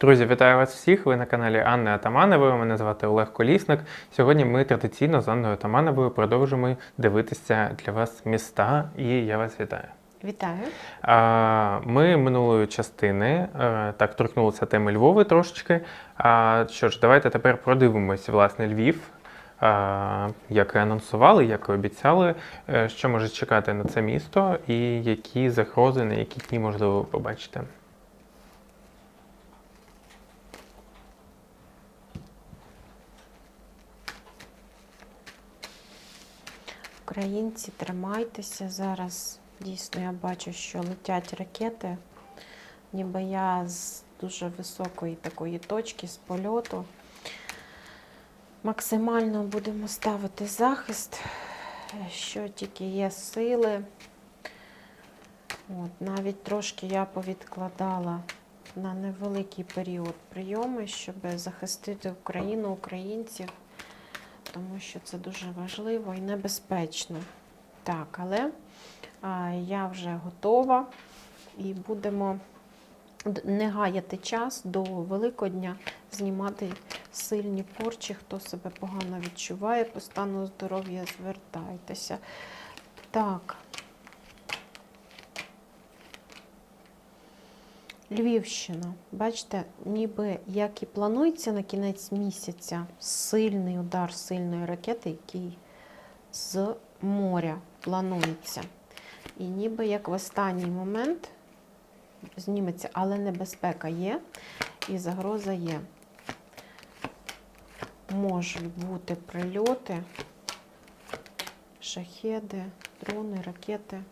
Друзі, вітаю вас всіх! Ви на каналі Анни Атаманової. Мене звати Олег Колісник. Сьогодні ми традиційно з Анною Атамановою продовжуємо дивитися для вас міста, і я вас вітаю. Вітаю. Ми минулої частини е, так торкнулися теми Львови трошечки. А що ж, давайте тепер продивимось власне Львів. Як і анонсували, як і обіцяли, е, що може чекати на це місто, і які загрози, на які дні можливо побачити. Українці, тримайтеся. Зараз дійсно я бачу, що летять ракети. Ніби я з дуже високої такої точки з польоту. Максимально будемо ставити захист, що тільки є сили. От, навіть трошки я повідкладала на невеликий період прийоми, щоб захистити Україну, українців тому що це дуже важливо і небезпечно. Так, але а, я вже готова і будемо не гаяти час до Великодня, знімати сильні порчі. Хто себе погано відчуває по стану здоров'я, звертайтеся. Так. Львівщина, бачите, ніби як і планується на кінець місяця сильний удар сильної ракети, який з моря планується. І ніби як в останній момент зніметься, але небезпека є і загроза є. Можуть бути прильоти, шахеди, дрони, ракети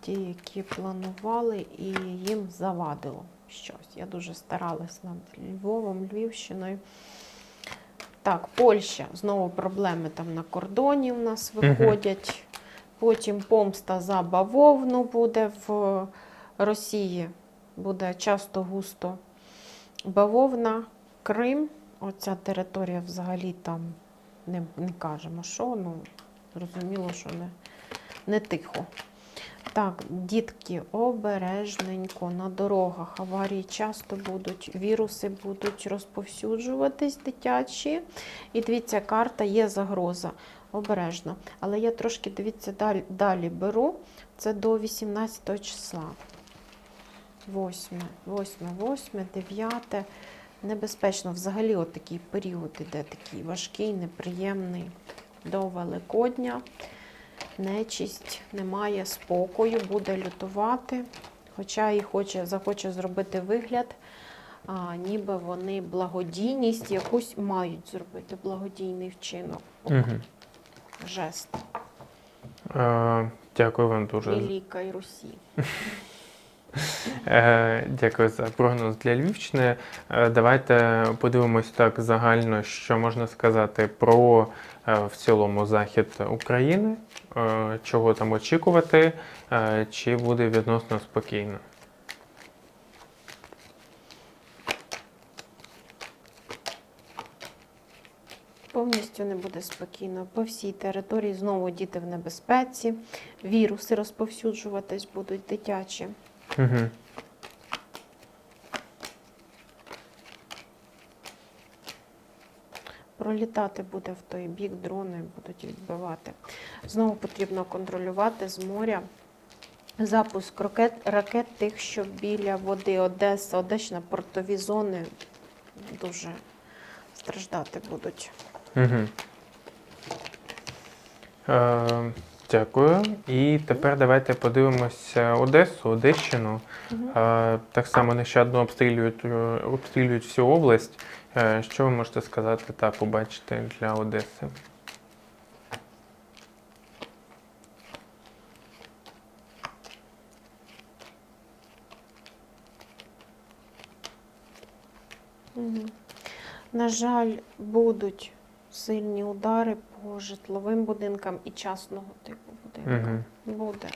ті, які планували, і їм завадило щось. Я дуже старалась над Львовом, Львівщиною. Так, Польща. Знову проблеми там на кордоні у нас виходять. Потім помста за бавовну буде в Росії. Буде часто густо бавовна, Крим. Оця територія взагалі там не, не кажемо, що, ну, зрозуміло, що не, не тихо. Так, дітки, обережненько на дорогах. Аварії часто будуть, віруси будуть розповсюджуватись дитячі. І дивіться, карта є загроза. Обережно. Але я трошки, дивіться, далі, далі беру. Це до 18 числа. 8, 8, 8, 9. Небезпечно. Взагалі от такий період іде такий важкий, неприємний до Великодня нечисть, немає спокою, буде лютувати, хоча і хоче, захоче зробити вигляд, а, ніби вони благодійність якусь мають зробити, благодійний вчинок, Угу. жест. Е, Дякую вам дуже. Велика і Русі. Е, Дякую за прогноз для Львівщини. Е, Давайте подивимось так загально, що можна сказати про в цілому захід України, е, чого там очікувати, е, чи буде відносно спокійно. Повністю не буде спокійно. По всій території знову діти в небезпеці, віруси розповсюджуватись будуть дитячі. Угу. Пролітати буде в той бік, дрони будуть відбивати. Знову потрібно контролювати з моря запуск ракет, ракет тих, що біля води Одеса, Одещина, портові зони дуже страждати будуть. Угу. Е, дякую. І тепер давайте подивимося Одесу, Одещину. Е, так само нещадно обстрілюють, е, обстрілюють всю область. Е, що ви можете сказати та побачити для Одеси? На жаль, будуть сильні удари по житловим будинкам і частного типу будинкам. Угу. Буде.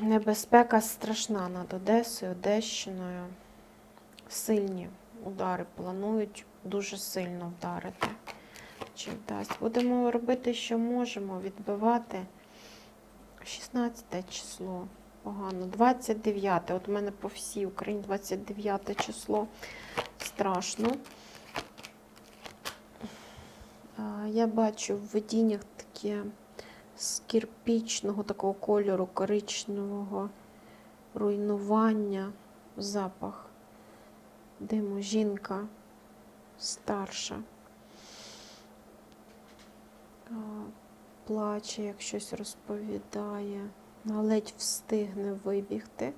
Небезпека страшна над Одесою, Одещиною. Сильні удари планують дуже сильно вдарити. Чи вдасть? Будемо робити, що можемо, відбивати. 16 число. погано. 29. От у мене по всій Україні 29 число. Страшно. Я бачу в видіннях таке з кірпічного такого кольору, коричневого руйнування, запах диму, жінка старша. Плаче, як щось розповідає, ледь встигне вибігти,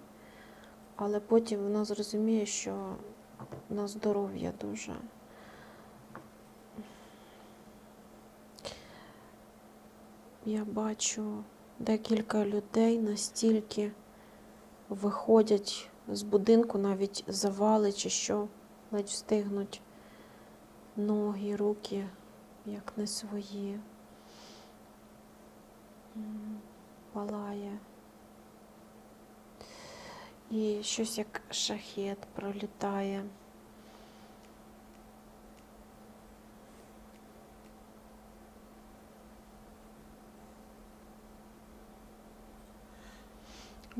але потім вона зрозуміє, що на здоров'я дуже. Я бачу декілька людей настільки виходять з будинку, навіть завали чи що, ледь встигнуть ноги, руки, як не свої. Палає. І щось як шахет пролітає.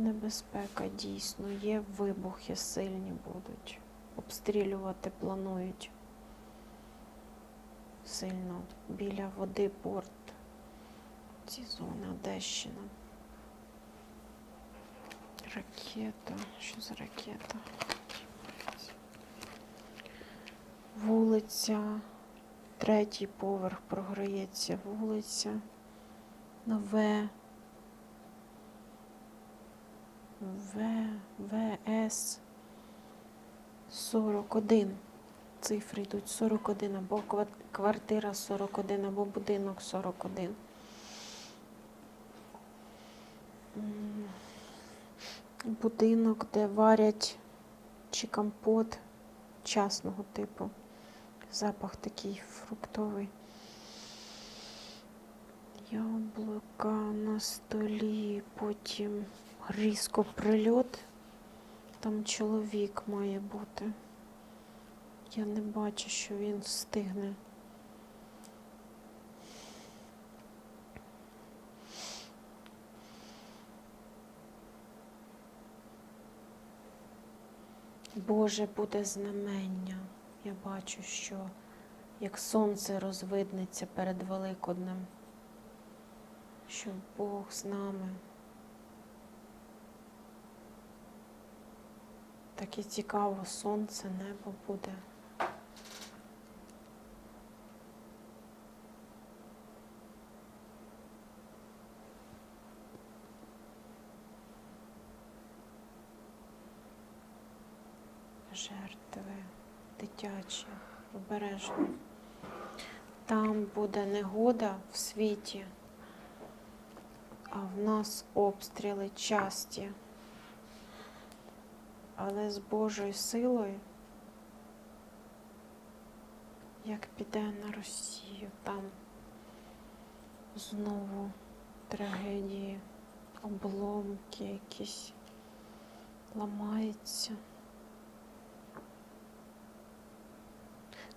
Небезпека дійсно є, вибухи сильні будуть. Обстрілювати планують сильно біля води порт. Ці зони Одещина. Ракета. Що за ракета? Вулиця. Третій поверх програється вулиця. Нове. В, ВС 41. Цифри йдуть 41, або квартира 41, або будинок 41. Будинок, де варять чи компот частного типу. Запах такий фруктовий. Яблука на столі, потім різко прильот. Там чоловік має бути. Я не бачу, що він встигне. Боже буде знамення. Я бачу, що як сонце розвиднеться перед Великоднем, що Бог з нами. Таке цікаво сонце, небо буде. Жертви дитячі, обережно. Там буде негода в світі, а в нас обстріли часті але з Божою силою, як піде на Росію, там знову трагедії, обломки якісь ламаються.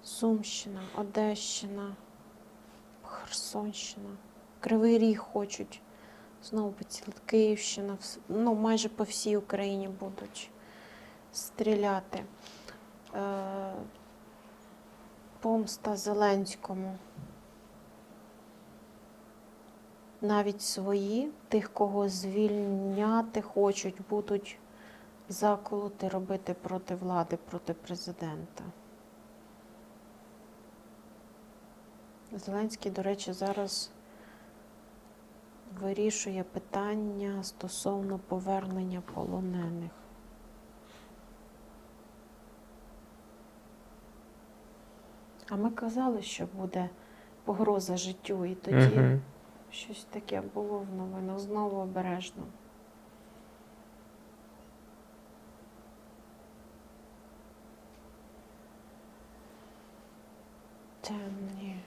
Сумщина, Одещина, Херсонщина, Кривий Ріг хочуть знову поцілити, Київщина, ну майже по всій Україні будуть стріляти. Е, помста Зеленському. Навіть свої, тих, кого звільняти хочуть, будуть заколоти робити проти влади, проти президента. Зеленський, до речі, зараз вирішує питання стосовно повернення полонених. А ми казали, що буде погроза життю, і тоді Мгм. щось таке було в новинах. Знову обережно. Темні.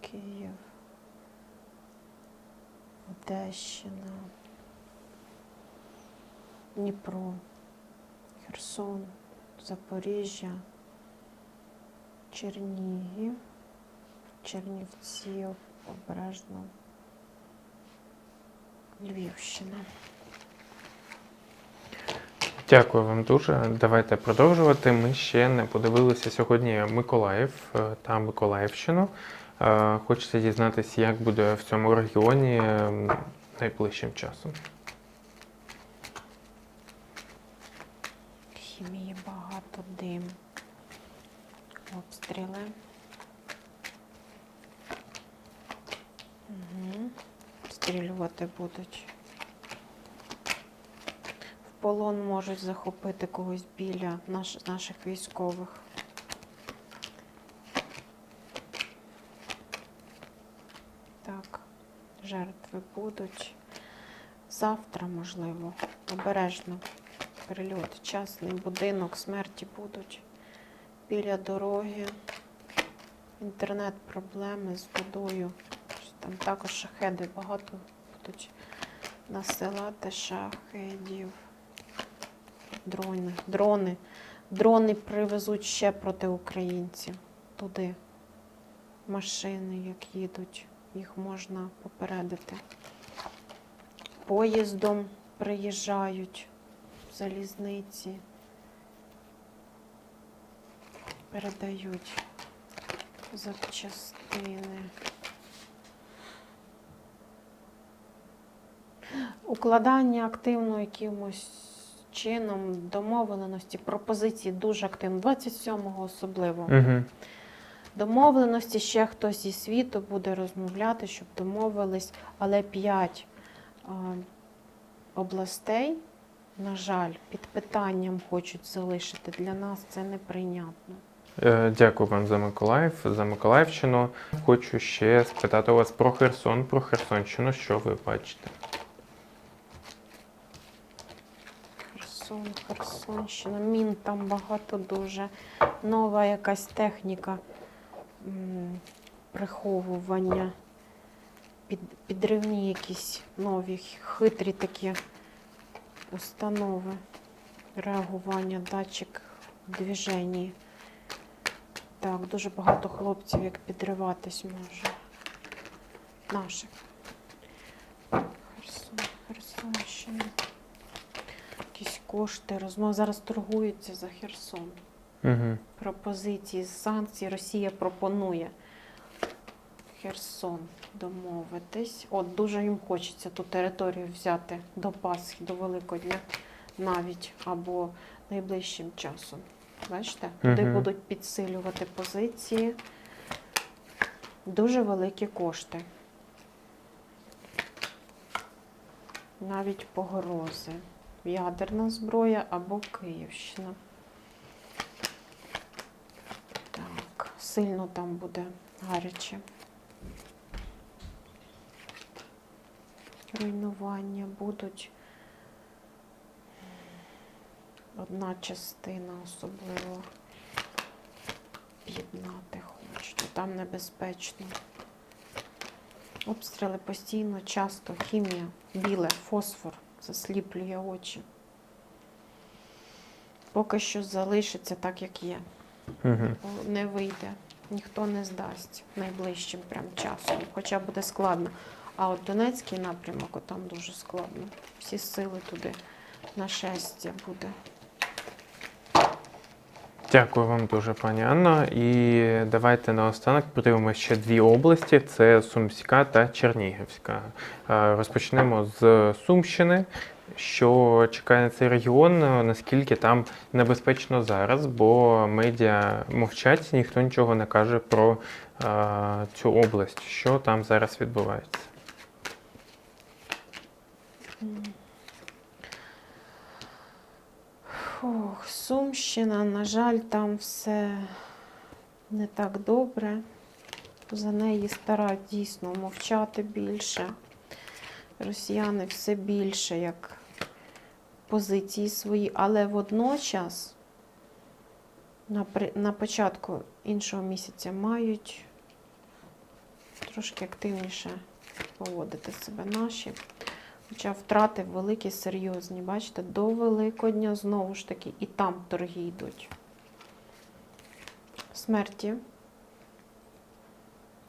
Київ. Одещина. Дніпро. Херсон, Запоріжжя, Чернігів, Чернівці, обережно. Львівщина. Дякую вам дуже. Давайте продовжувати. Ми ще не подивилися сьогодні Миколаїв е, та Миколаївщину. Е, Хочеться дізнатися, як буде в цьому регіоні найближчим часом. Хімії багато дим. Обстріли. Угу. Стрілювати будуть. В полон можуть захопити когось біля наш, наших військових. Так, жертви будуть. Завтра, можливо, обережно. Прильот, частний будинок, смерті будуть біля дороги. Інтернет-проблеми з водою. Там також шахеди багато будуть насилати шахедів. Дрони. Дрони. Дрони привезуть ще проти українців туди. Машини, як їдуть, їх можна попередити. Поїздом приїжджають залізниці. Передають запчастини. Укладання активно якимось чином домовленості, пропозиції дуже активно, 27-го особливо. Угу. Домовленості ще хтось зі світу буде розмовляти, щоб домовились, але п'ять е, областей, на жаль, під питанням хочуть залишити. Для нас це неприйнятно. Е, Дякую вам за Миколаїв, за Миколаївщину. Хочу ще спитати у вас про Херсон, про Херсонщину. Що ви бачите? Херсон, Херсонщина, мін там багато дуже. Нова якась техніка приховування, підривні якісь нові, хитрі такі установи, реагування, датчик в движенні. Так, дуже багато хлопців, як підриватись може. Наших. Херсон, Херсонщина якісь кошти, розмови зараз торгуються за Херсон. Угу. Пропозиції санкцій Росія пропонує Херсон домовитись. От дуже їм хочеться ту територію взяти до Пасхи, до Великодня навіть або найближчим часом. Бачите, туди Мгм. будуть підсилювати позиції. Дуже великі кошти. Навіть погрози. Ядерна зброя або Київщина. Так, сильно там буде гаряче. Руйнування будуть. Одна частина особливо піднати хочуть. Там небезпечно. Обстріли постійно, часто, хімія, біле, фосфор засліплює очі. Поки що залишиться так, як є. Угу. Не вийде, ніхто не здасть найближчим прям часом, хоча буде складно. А от Донецький напрямок, от там дуже складно. Всі сили туди нашестя буде. Дякую вам дуже, пані Анно. І давайте наостанок подивимося ще дві області: це Сумська та Чернігівська. Е, Розпочнемо з Сумщини. Що чекає на цей регіон, наскільки там небезпечно зараз, бо медіа мовчать, ніхто нічого не каже про е, цю область, що там зараз відбувається. Ох, Сумщина, на жаль, там все не так добре. За неї старають дійсно мовчати більше. Росіяни все більше як позиції свої, але водночас на, на початку іншого місяця мають трошки активніше поводити себе наші. Хоча втрати великі, серйозні. Бачите, до Великодня знову ж таки і там торги йдуть. Смерті.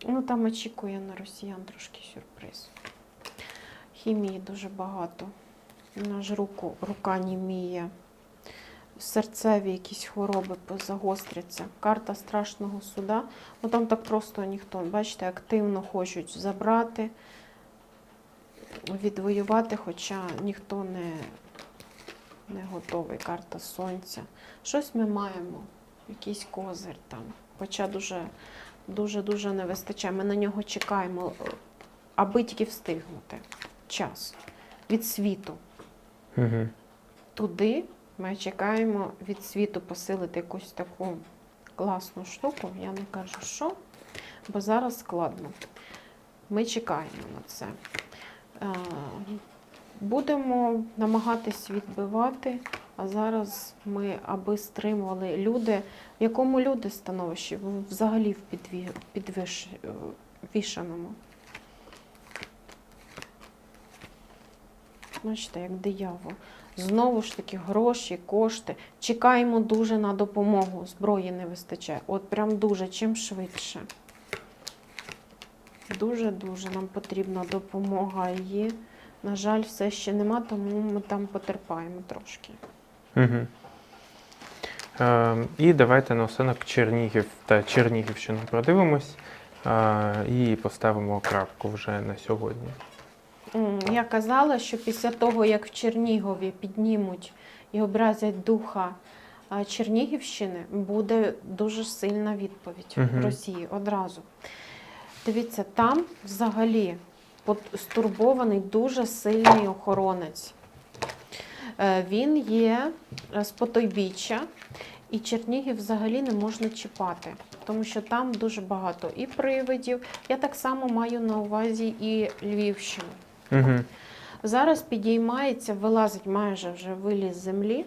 Ну, там очікує на росіян трошки сюрприз. Хімії дуже багато. Ж руку, рука німіє. Серцеві якісь хвороби загостряться. Карта страшного суда. Ну там так просто ніхто, бачите, активно хочуть забрати, відвоювати, хоча ніхто не, не готовий. Карта сонця. Щось ми маємо, якийсь козир там. Хоча дуже дуже-дуже не вистачає. Ми на нього чекаємо, е, аби тільки встигнути час від світу. Угу. Туди ми чекаємо від світу посилити якусь таку класну штуку. Я не кажу, що, бо зараз складно. Ми чекаємо на це. Е, Будемо намагатись відбивати, а зараз ми, аби стримували люди, в якому люди становищі, взагалі в підві... підвиш... вішаному. Бачите, як диявол. Знову ж таки, гроші, кошти. Чекаємо дуже на допомогу. Зброї не вистачає. От прям дуже, чим швидше. Дуже-дуже нам потрібна допомога. Її, на жаль, все ще нема, тому ми там потерпаємо трошки. Угу. Е, і давайте наостанок Чернігів та Чернігівщину продивимось е, і поставимо крапку вже на сьогодні. Я казала, що після того, як в Чернігові піднімуть і образять духа Чернігівщини, буде дуже сильна відповідь Мгм. Росії одразу. Дивіться, там взагалі стурбований дуже сильний охоронець. Е, Він є е, з потойбіччя, і Чернігів взагалі не можна чіпати, тому що там дуже багато і привидів. Я так само маю на увазі і Львівщину. Угу. Зараз підіймається, вилазить майже вже виліз землі,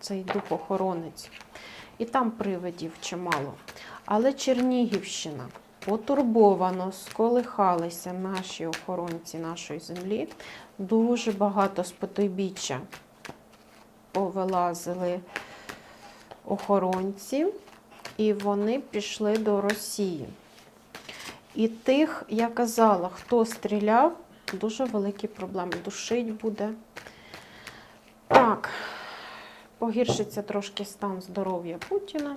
цей духохоронець, і там привидів чимало. Але Чернігівщина потурбовано сколихалися наші охоронці нашої землі. Дуже багато з потойбіччя повилазили охоронці, і вони пішли до Росії. І тих, я казала, хто стріляв, дуже великі проблеми. Душить буде. Так, погіршиться трошки стан здоров'я Путіна.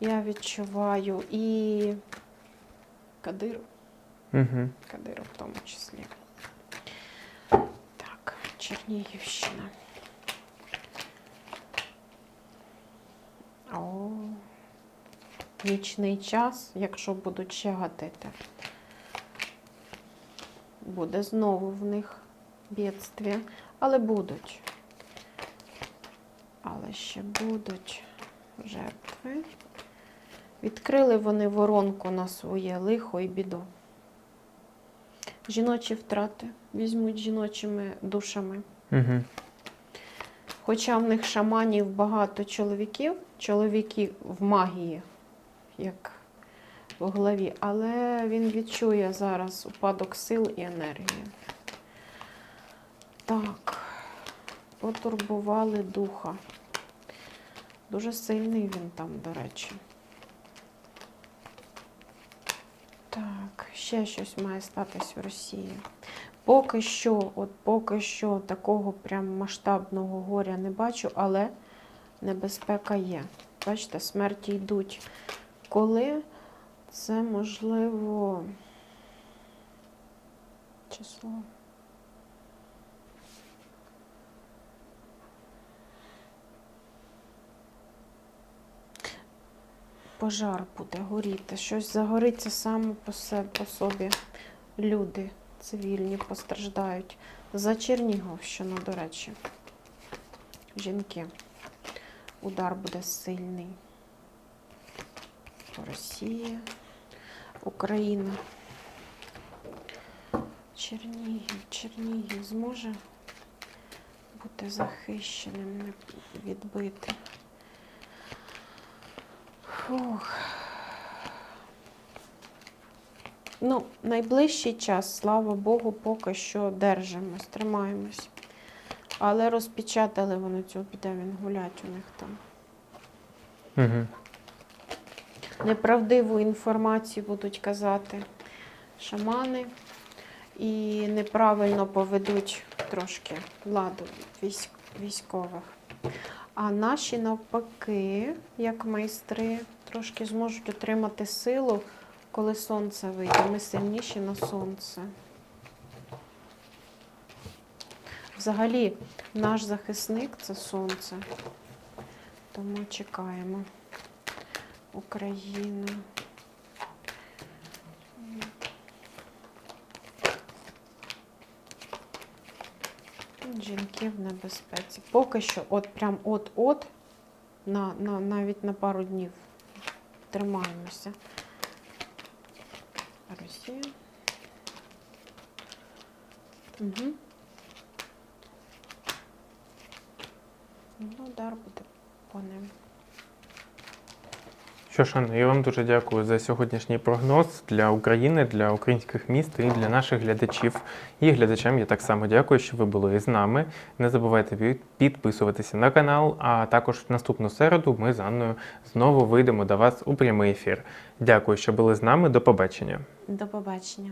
Я відчуваю і Кадиров, Угу. Кадиров в тому числі. Так, Чернігівщина. О, нічний час, якщо будуть ще гатити. Буде знову в них бідстві, але будуть. Але ще будуть жертви. Відкрили вони воронку на своє лихо і біду. Жіночі втрати візьмуть жіночими душами. Угу. Хоча в них шаманів багато чоловіків, чоловіки в магії, як в голові, але він відчує зараз упадок сил і енергії. Так, потурбували духа. Дуже сильний він там, до речі. Так, ще щось має статись в Росії. Поки що, от поки що такого прям масштабного горя не бачу, але небезпека є. Бачите, смерті йдуть. Коли це можливо число. Пожар буде горіти, щось загориться саме по, себе, по собі. Люди цивільні постраждають. За Чернігівщину, до речі. Жінки. Удар буде сильний. Росія, Україна. Чернігів, Чернігів зможе бути захищеним, не відбити. Фух. Ну, найближчий час, слава Богу, поки що держимось, тримаємось. Але розпечатали вони цю піде він гулять у них там. Угу. неправдиву інформацію будуть казати шамани і неправильно поведуть трошки владу військ, військових. А наші навпаки, як майстри, трошки зможуть отримати силу, коли сонце вийде. Ми сильніші на сонце. Взагалі, наш захисник це сонце. Тому чекаємо. Україна. Жінки в небезпеці. Поки що, от прям от-от, на, на, навіть на пару днів тримаємося. Росія. Угу. Ну, удар буде по ним. Що ж, я вам дуже дякую за сьогоднішній прогноз для України, для українських міст і для наших глядачів. І глядачам я так само дякую, що ви були з нами. Не забувайте підписуватися на канал, а також в наступну середу ми з Анною знову вийдемо до вас у прямий ефір. Дякую, що були з нами. До побачення. До побачення.